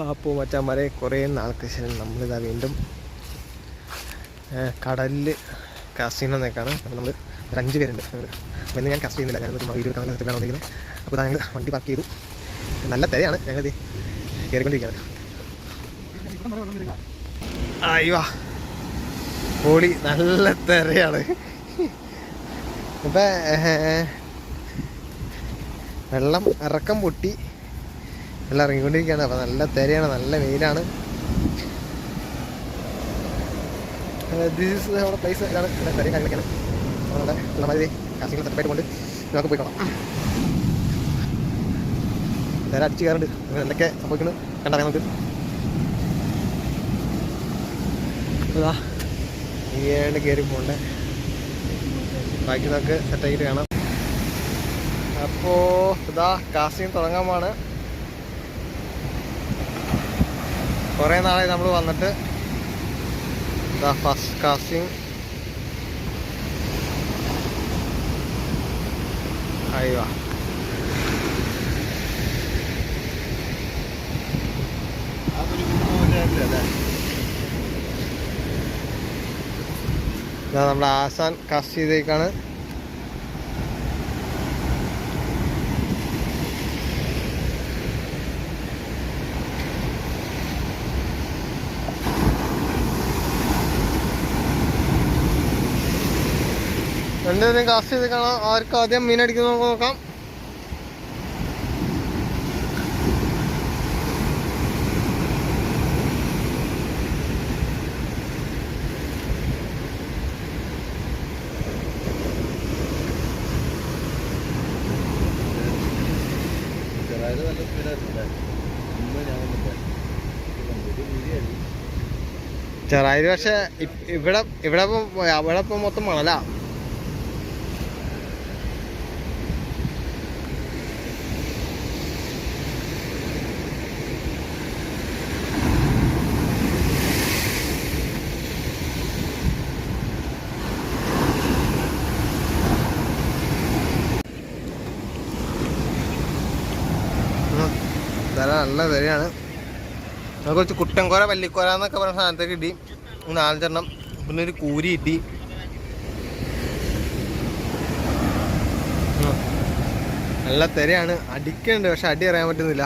അപ്പോൾ മച്ചാന്മാരെ കുറേ നാൾക്ക് ശേഷം നമ്മളിതാ വീണ്ടും കടലിൽ കാസ്റ്റിംഗ് എന്നേക്കാണ് അപ്പോൾ നമ്മൾ ഒരു അഞ്ച് പേരുണ്ട് അപ്പോൾ ഇന്ന് ഞാൻ കാസ്റ്റ് ചെയ്യുന്നില്ല. ഞാൻ ചുമ്മാ വീഡിയോ കാണാൻ വേണ്ടി വന്നിരിക്കുന്നത്. അപ്പോൾ ഞങ്ങൾ വണ്ടി പാർക്ക് ചെയ്തു. നല്ല തിരയാണ്. ഞങ്ങളിത് കയറിക്കൊണ്ടിരിക്കുന്നത് അയ്യോ. പൊളി നല്ല തിരയാണ്. ഇപ്പം വെള്ളം ഇറക്കം പൊട്ടി. വെള്ളം ഇറങ്ങിക്കൊണ്ടിരിക്കുകയാണ്. അപ്പോൾ നല്ല തിരയാണ് നല്ല വെയിലാണ്. ദിസ് ഈസ് പ്ലേസ് ഇതാണ് ഇവിടെ തിരയും കാര്യങ്ങളൊക്കെയാണ്. നമ്മുടെ മാതിരി കാശികൾ സെറ്റപ്പായിട്ട് കൊണ്ട് നമുക്ക് പോയിക്കോളാം തിര അടിച്ച് നിങ്ങൾ എന്തൊക്കെ സംഭവിക്കുന്നു? കണ്ടറിയാം നമുക്ക്. ഇതാ ഇങ്ങനെയാണ് കയറി പോകണ്ടേ. ബാക്കി നമുക്ക് സെറ്റാക്കിയിട്ട് കാണാം. അപ്പോൾ ഇതാ തുടങ്ങാൻ കുറേ നാളായി നമ്മൾ വന്നിട്ട്. ഇതാ ഫസ്റ്റ് കാസ്റ്റിംഗ് അയ്യോ. നമ്മുടെ ആസാൻ കാസ്റ്റ് ചെയ്തേക്കാണ്. രണ്ടുപേരും കാസ്റ്റ് ചെയ്ത് കാണാം. ആർക്ക് ആദ്യം മീൻ അടിക്കുന്ന നോക്കാം. ചെറായി പക്ഷെ ഇവിടെ ഇവിടെ ഇവിടെ ഇപ്പം മൊത്തം മണലാ. തല നല്ല വിലയാണ് നമുക്ക് കുറച്ച് കുട്ടൻകോര വല്ലിക്കോര എന്നൊക്കെ പറഞ്ഞ സാധനത്തെ കിട്ടി നാലഞ്ചെണ്ണം പിന്നെ ഒരു കൂരി കിട്ടി. നല്ല തിരയാണ് അടിക്കുന്നുണ്ട് പക്ഷെ അടി അറിയാൻ പറ്റുന്നില്ല.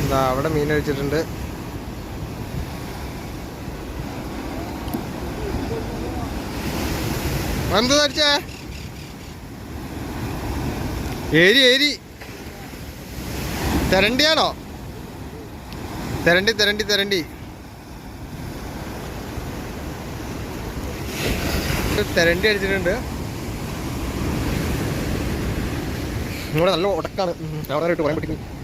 എന്താ അവിടെ മീൻ അടിച്ചിട്ടുണ്ട് എന്ത് അടിച്ചേ ഏരി ഏരി. തെരണ്ടിയാണോ? തെരണ്ടി തെരണ്ടി തെരണ്ടി. തെരണ്ടി അടിച്ചിട്ടുണ്ട്. ഇവിടെ നല്ല ഉടക്കാണ്. അവിടെ പറയാൻ പറ്റും